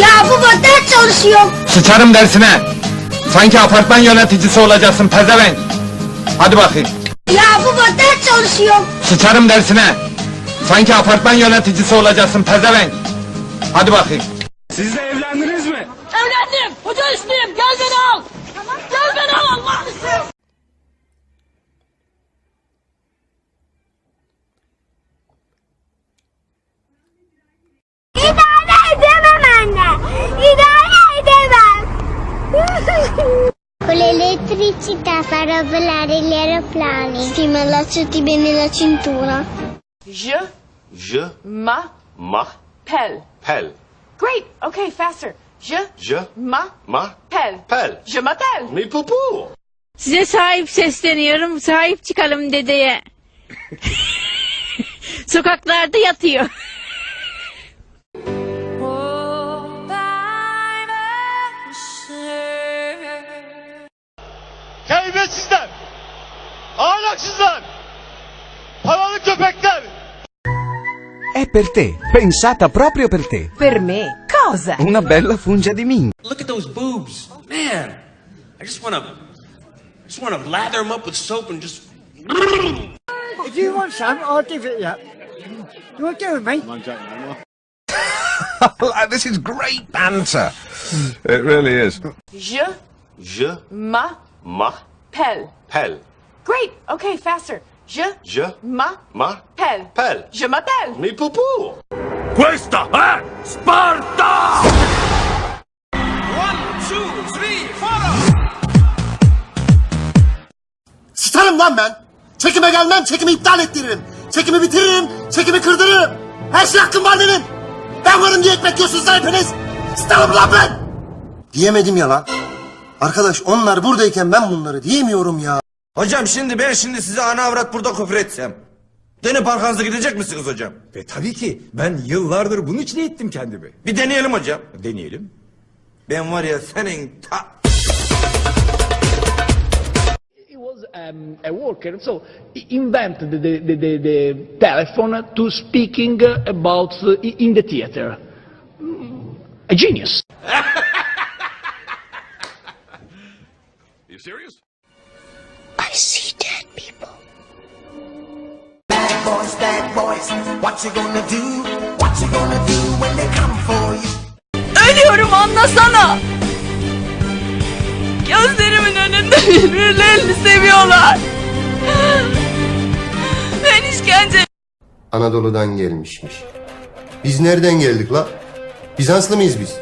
Ya baba ders çalışıyorum. Sıçarım dersine. Sanki apartman yöneticisi olacaksın pezevenk. Hadi bakayım. Ya baba ders çalışıyorum. Sıçarım dersine. Sanki apartman yöneticisi olacaksın pezevenk. Hadi bakayım. Siz de evlendiniz mi? Evlendim. Hoca üstüyüm. Gel beni al. Gel beni al Allah'ını seversen. İdare edemem anne. İdare edemem. Con l'elettricità farò volare gli aeroplani. Sì, ma lasciati bene la cintura. Je Je ma ma pel. pel. Great. Okay, faster. Je Je ma ma pel. pel. Je m'appelle. Mi pupu. Size sahip sesleniyorum. Sahip çıkalım dedeye. Sokaklarda yatıyor. Terbiyesizler! Ahlaksızlar! Paralı köpekler! È per te, pensata proprio per te. Per me? Cosa? Una bella fungia di minchia. Look at those boobs. Man, I just want to, just want to lather them up with soap and just. If you want some, I'll give it you. You want to do with me? this is great banter. It really is. Je Je ma ma pel. pel. Great. Okay, faster. Je Je ma ma pel. pel. Je m'appelle. Mi pupu. Questa è Sparta! Sıçarım lan ben. Çekime gelmem, çekimi iptal ettiririm. Çekimi bitiririm, çekimi kırdırırım. Her şey hakkım var benim. Ben varım diye ekmek yiyorsunuz lan hepiniz. Sıçarım lan ben. Diyemedim ya lan. Arkadaş onlar buradayken ben bunları diyemiyorum ya. Hocam şimdi ben şimdi size ana avrat burada küfür etsem. Dönüp arkanıza gidecek misiniz hocam? Ve tabii ki ben yıllardır bunun için ettim kendimi. Bir deneyelim hocam. Deneyelim. Ben var ya senin ta... Um, a worker, so he invented the, the, the, the telephone to speaking about in the theater. A genius. You serious? I see dead people. Bad boys, bad boys, what you gonna do? What you gonna do when they come for you? Ölüyorum anlasana. Gözlerimin önünde birbirlerini seviyorlar. Ben işkence Anadolu'dan gelmişmiş. Biz nereden geldik la? Bizanslı mıyız biz?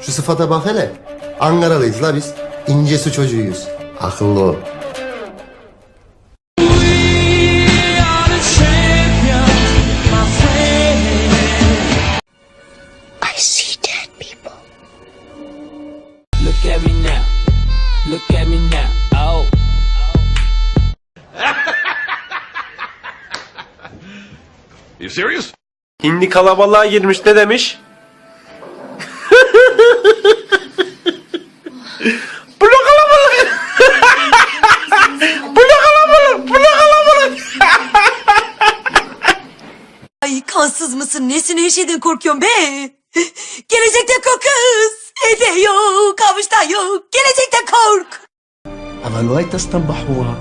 Şu sıfata bak hele. Ankaralıyız la biz. İnce su çocuğuyuz. Akıllı ol. I see dead people. Look at me now. Look at me now. Oh. You serious? Hindi kalabalığa girmiş ne demiş? Sen nesine her şeyden korkuyorsun be? Gelecekte korkuz. Evde yok, avuçta yok. Gelecekte kork. אבל לא הייתה סתם בחורה,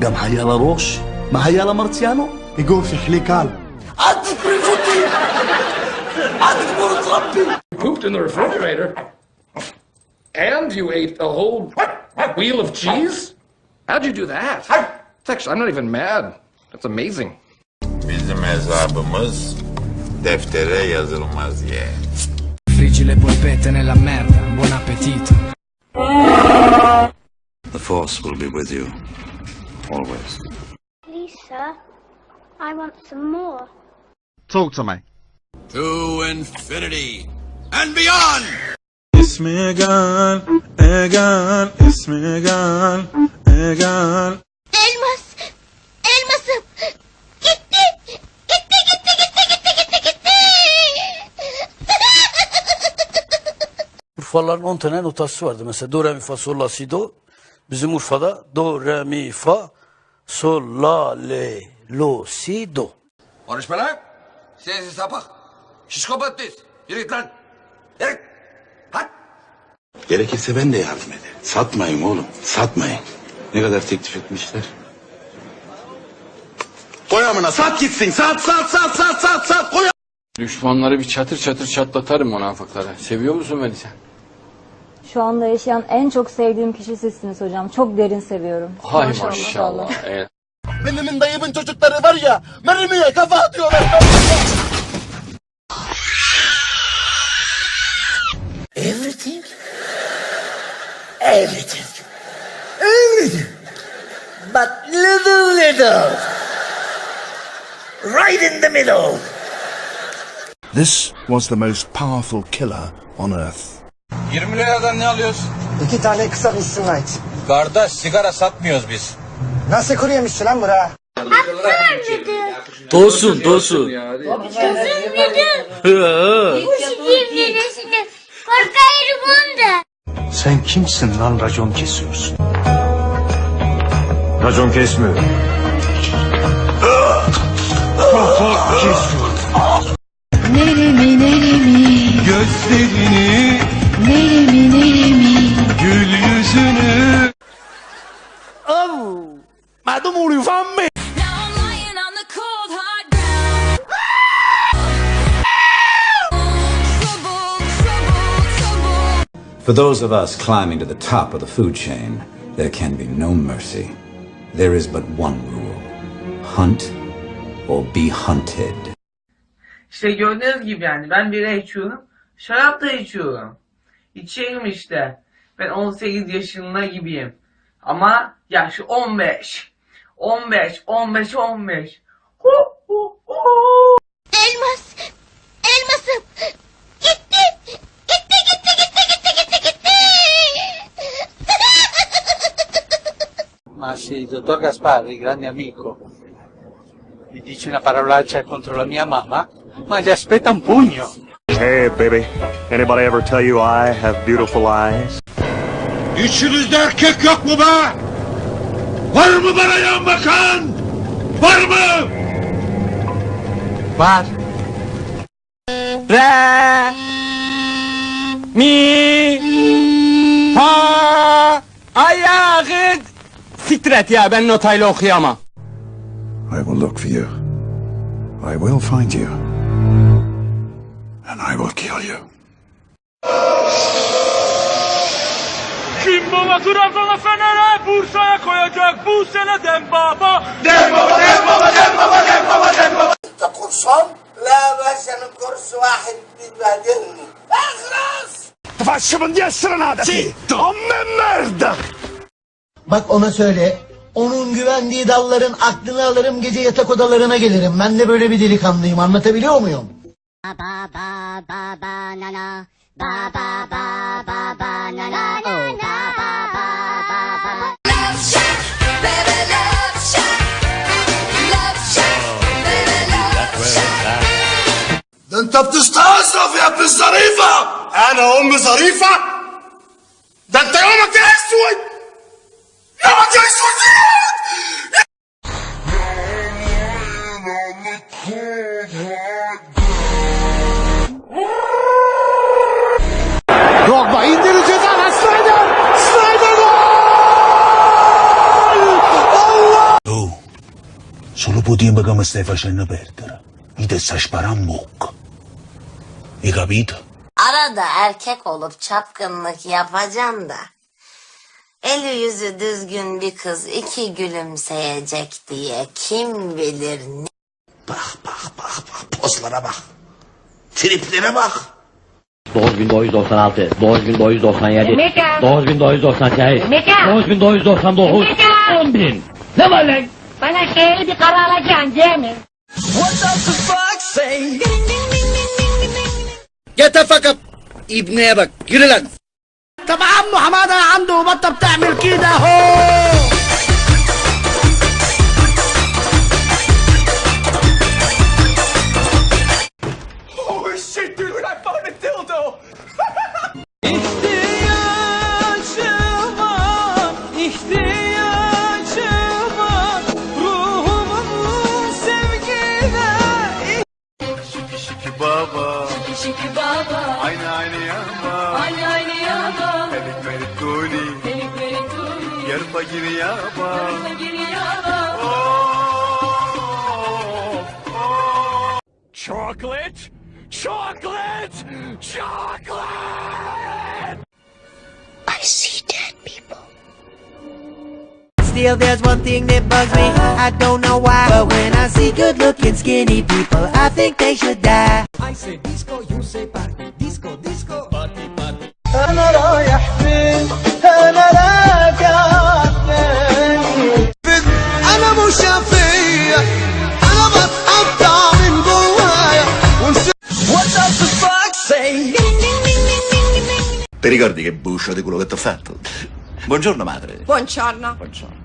גם היה לה ראש. מה היה לה pooped in the refrigerator, and you ate a whole wheel of cheese? How'd you do that? It's actually, I'm not even mad. That's amazing. Bizim hesabımız deftere yazılmaz ye. Friggi le polpette nella merda. Buon appetito. The force will be with you. Always. Please, sir. I want some more. Talk to me. To infinity and beyond! İsmi gel, egal, ismi gel, egal. Elmas! Urfaların 10 tane notası vardı. Mesela do, re, mi, fa, sol, la, si, do. Bizim Urfa'da do, re, mi, fa, sol, la, le, lo, si, do. Konuşma lan! Sensiz sapık! Şişko Battis! Yürü git lan! Yürü! Gerekirse ben de yardım ederim. Satmayın oğlum, satmayın. Ne kadar teklif etmişler? Koy amına sat gitsin, sat sat sat sat sat sat koy. Düşmanları bir çatır çatır çatlatarım münafıklara. Seviyor musun beni sen? Şu anda yaşayan en çok sevdiğim kişi sizsiniz hocam. Çok derin seviyorum. Hay maşallah. Evet. Benim dayımın çocukları var ya mermiye kafa atıyorlar. Everything. Everything. Everything. But little little. Right in the middle. This was the most powerful killer on earth. 20 liradan ne alıyorsun? İki tane kısa Mr. Light. Kardeş sigara satmıyoruz biz. Nasıl kuru yemişsin lan bura? Dolsun dolsun. Korkarım onda. Sen kimsin lan racon kesiyorsun? Racon kesmiyor. Neremi neremi Gözlerini, neremi neremi gül yüzünü. For those of us climbing to the top of the food chain, there can be no mercy. There is but one rule. Hunt or be hunted. İşte gördüğünüz gibi yani ben bira içiyorum. Şarap da içiyorum. İçerim işte. Ben 18 yaşında gibiyim. Ama yaş 15. 15, 15, 15. Hu, hu, hu. Elmas. Elmasım. Gitti. Gitti gitti gitti gitti gitti gitti. Ma sì, il dottor Gasparri, grande amico, mi dice una parolaccia contro la mia mamma, ma gli aspetta un pugno. Hey baby, anybody ever tell you I have beautiful eyes? İçinizde erkek yok mu be? Var mı bana yan bakan? Var mı? Var. Re. Mi. Ha. Ayağı. Siktir et ya ben notayla okuyamam. I will look for you. I will find you. Will kill you. Kim baba Trabzon'a Fener'e Bursa'ya koyacak bu sene Dembaba. Dembaba Dembaba Dembaba Dembaba Dembaba. Kursan? La başkanın kursu vahid bitbadilni. Ahras! Facciamo di essere nati! Zitto! A me merda! Bak ona söyle. Onun güvendiği dalların aklını alırım gece yatak odalarına gelirim. Ben de böyle bir delikanlıyım anlatabiliyor muyum? Ba ba ba ba na na. Ba ba ba ba ba na na. Oh ba ba ba ba ba. Love shack, baby love shack. Love shack, baby love shack. انت بتستظرف يا ابن الظريفة أنا ام ظريفة ده انت يومك يا اسود يومك يا اسود Drogba solo po tempo che mi stai facendo perdere mi te sta bocca hai capito? Arada erkek olup çapkınlık yapacaksın da. Eli yüzü düzgün bir kız iki gülümseyecek diye kim bilir ne? Bak bak bak bak pozlara bak triplere bak 9996, 9997, 9998, 9999, 10000. Ne var lan? وأنا شايل بقرار رجع What does the fuck say? Get the fuck up ابن ابك طب عمو حمادة عنده بطة بتعمل كده اهو see dead people. Still, there's one thing that bugs me. I don't know why. But when I see good looking skinny people, I think they should die. I say disco, you say party. Disco, disco, party, party. Ti ricordi che buscio di quello che ti ho fatto? Buongiorno madre. Buongiorno. Buongiorno.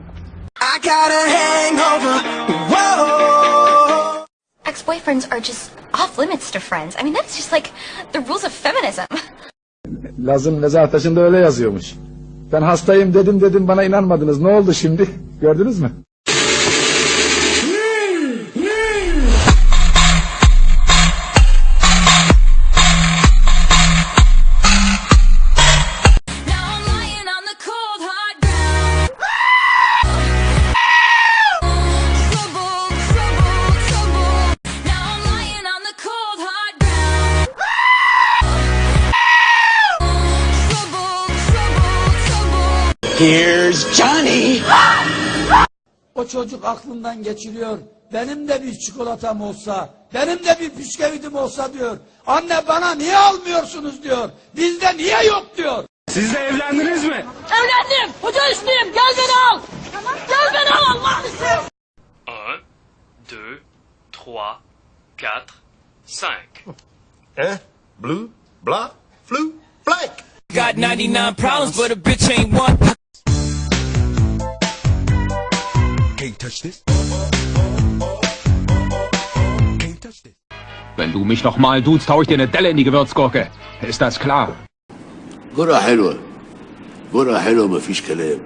I got a hangover. Whoa. Ex-boyfriends are just off limits to friends. I mean, that's just like the rules of feminism. Laz'ın mezar taşında öyle yazıyormuş. Ben hastayım dedim dedim bana inanmadınız. Ne oldu şimdi? Gördünüz mü? Here's Johnny. O çocuk aklından geçiriyor. Benim de bir çikolatam olsa, benim de bir bisküvitim olsa diyor. Anne bana niye almıyorsunuz diyor. Bizde niye yok diyor. Siz de evlendiniz mi? Evlendim! Hoca üstüyüm! Gel beni al! Gel beni al Allah'ını seversen! 1, 2, 3, 4, 5. Eh? Blue, blah, flu, black. Got 99 problems, but a bitch ain't one. touch this. Can't touch this. Wenn du mich noch mal duzt, hau ich dir eine Delle in die Gewürzgurke. Ist das klar? جرعة حلوة جرعة حلوة مفيش كلام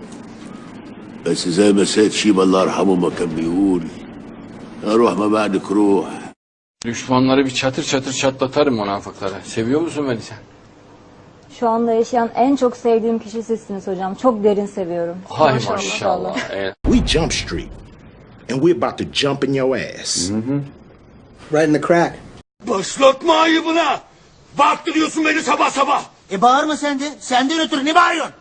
بس زي ما سيد شيبة الله يرحمه ما كان بيقول اروح ما بعدك روح Düşmanları bir çatır çatır çatlatarım münafıklara. Seviyor musun beni sen? Şu anda yaşayan en çok sevdiğim kişi sizsiniz hocam. Çok derin seviyorum. Hay maşallah. Evet. We jump street, and we're about to jump in your ass. Right in the crack. Başlatma ayıbına. Baktırıyorsun beni sabah sabah. E bağırma sen de. Senden ötürü ne bağırıyorsun?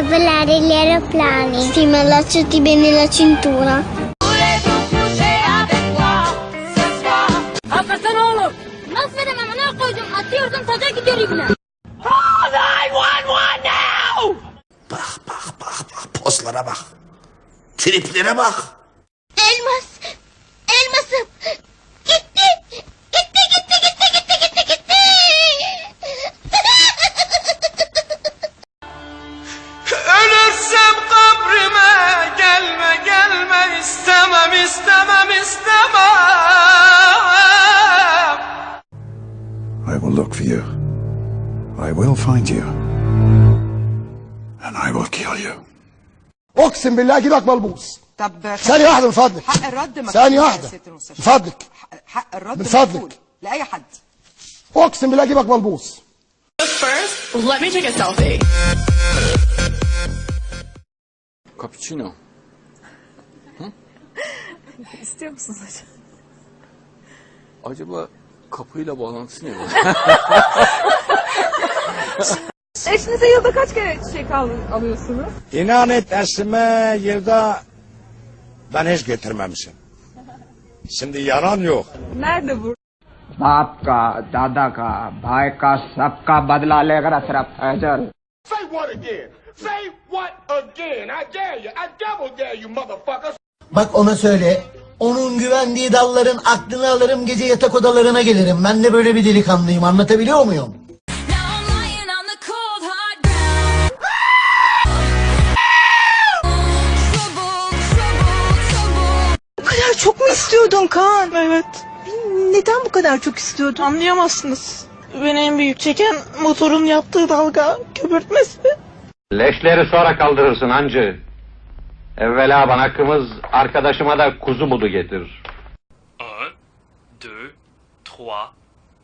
L'elettricità farà volare gli aeroplani. Sì, ma allacciati bene la cintura. Hakikaten oğlum! Nasıl veremem ne koydum? Atıyordum taca gidiyor ibne. Poslara bak. Triplere bak. أقسم بالله اجيبك ملبوس طب ثانية واحدة من فضلك حق الرد يا ست المستشار. من فضلك حق الرد من فضلك. لأي حد أقسم بالله اجيبك ملبوس First, let me take a selfie. Cappuccino. İstiyor musunuz hocam? Acaba kapıyla bağlantısı ne? Eşinize yılda kaç kere çiçek al- alıyorsunuz? İnan et eşime yılda ben hiç getirmemişim. Şimdi yalan yok. Nerede bu? बाप का दादा का भाई का सबका बदला लेकर सिर्फ Faizal Say what again? Say what again? I dare you. I double dare you motherfuckers. Bak ona söyle. Onun güvendiği dalların aklını alırım gece yatak odalarına gelirim. Ben de böyle bir delikanlıyım anlatabiliyor muyum? Çok mu istiyordun Kaan? Evet. neden bu kadar çok istiyordun? Anlayamazsınız. Beni en büyük çeken motorun yaptığı dalga köpürtmesi. Leşleri sonra kaldırırsın hancı. Evvela bana kımız, arkadaşıma da kuzu budu getir. 1, 2,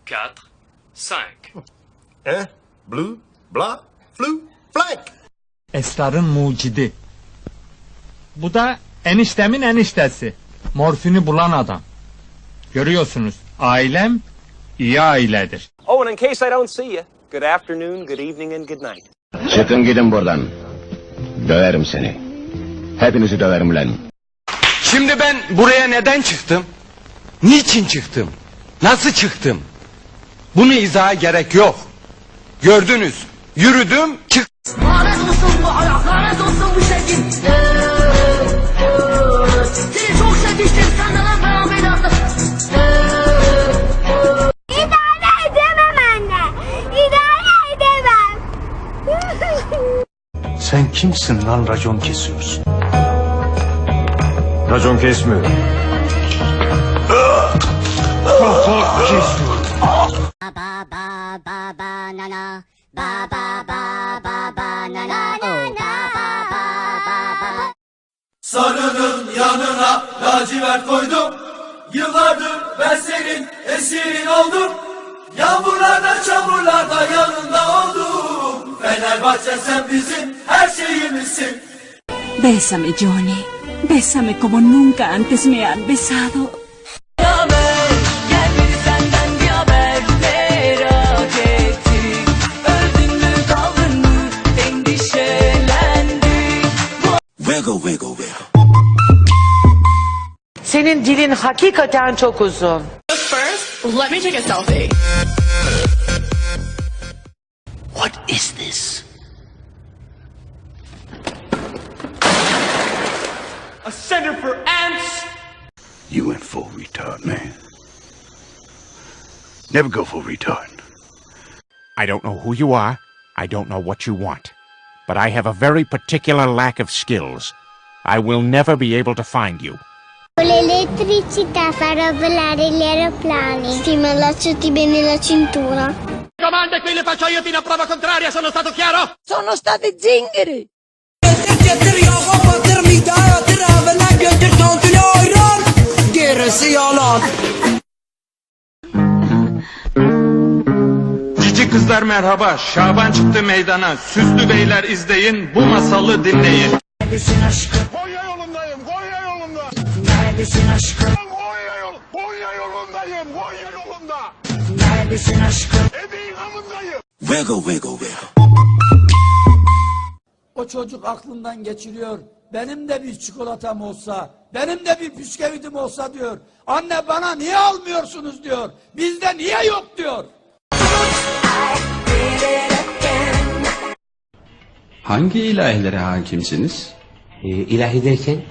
3, 4, 5. Eh? Blue, blah, flu, flank. Esrarın mucidi. Bu da eniştemin eniştesi. Morfini bulan adam. Görüyorsunuz ailem iyi ailedir. Oh, and in case I don't see you, good afternoon, good evening, and good night. Çıkın gidin buradan. Döverim seni. Hepinizi döverim lan. Şimdi ben buraya neden çıktım? Niçin çıktım? Nasıl çıktım? Bunu izaha gerek yok. Gördünüz. Yürüdüm, çık. Lanet olsun bu ayak, lanet olsun bu şekil. Sen kimsin lan racon kesiyorsun? Racon kesmiyorum. Ba ba ba ba banana. Ba ba ba ba banana. Oh, ba ba ba ba ba. Sarının yanına lacivert koydum. Yıllardır ben senin esirin oldum. Yağmurlarda çamurlarda yanında oldum. Fenerbahçe sen bizim her şeyimizsin. Bésame, Johnny. Bésame como nunca antes me han besado. Wiggle wiggle wiggle. Senin dilin hakikaten çok uzun. First, let me take a selfie. What is this? A center for ants. You went full retard, man. Never go full retard. I don't know who you are. I don't know what you want. But I have a very particular lack of skills. I will never be able to find you. L'elettricità farà volare gli aeroplani. Sì, ma allacciati bene la cintura. Comanda qui le faccio io fino a prova contraria, sono stato chiaro? Sono state zingari. Gerisi yalan. Cici kızlar merhaba. Şaban çıktı meydana. Süslü beyler izleyin. Bu masalı dinleyin. Neredesin aşkım? Konya yolundayım, Konya yolunda. Neredesin aşkım? Konya yol, Konya yolundayım, Konya yolunda. Neredesin aşkım? Wiggle wiggle wiggle. O çocuk aklından geçiriyor. Benim de bir çikolatam olsa, benim de bir bisküvitim olsa diyor. Anne bana niye almıyorsunuz diyor. Bizde niye yok diyor. Hangi ilahilere hakimsiniz? ilahi derken?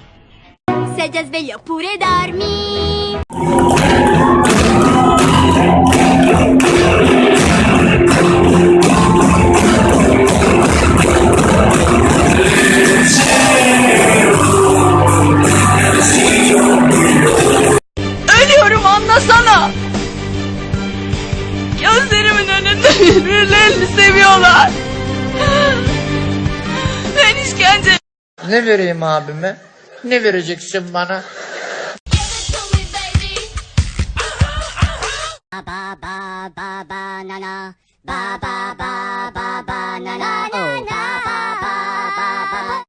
Se già sveglio pure dormi. Ne vereyim abime? Ne vereceksin bana? Ba ba ba.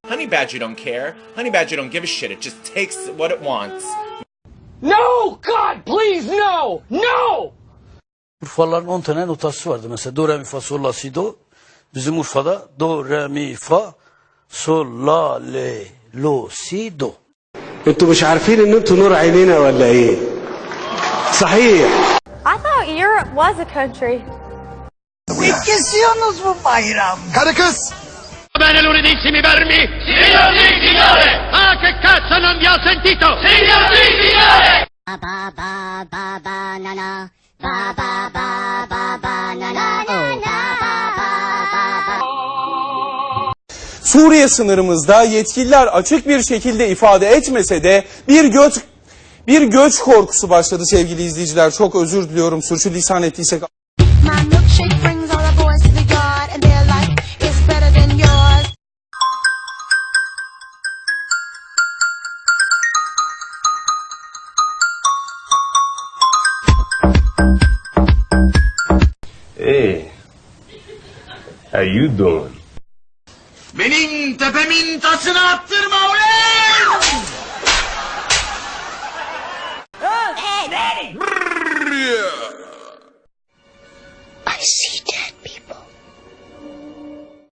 Honey Badger don't care. Honey Badger don't give a shit. It just takes what it wants. No! God, please, no! No! Urfalıların 10 tane notası vardı. Mesela do, re, mi, fa, sol, la, si, do. Bizim Urfa'da do, re, mi, fa, sol, la, le, lo, si, do. انتوا مش عارفين ان انتوا نور عينينا ولا ايه؟ صحيح I thought Europe was a country. Ne kesiyorsunuz bu bayram? Karı kız! Bene lunedissimi vermi! Signor di signore! Ah, che cazzo non vi ho sentito! Signor di signore! Ba ba ba ba banana. Ba ba ba ba banana. Oh, ba ba ba ba ba. Suriye sınırımızda yetkililer açık bir şekilde ifade etmese de bir göç Bir göç korkusu başladı sevgili izleyiciler. Çok özür diliyorum sürçülisan ettiysek. Hey, how you doing? Benim tepemin tasını attırma ulan! Hey!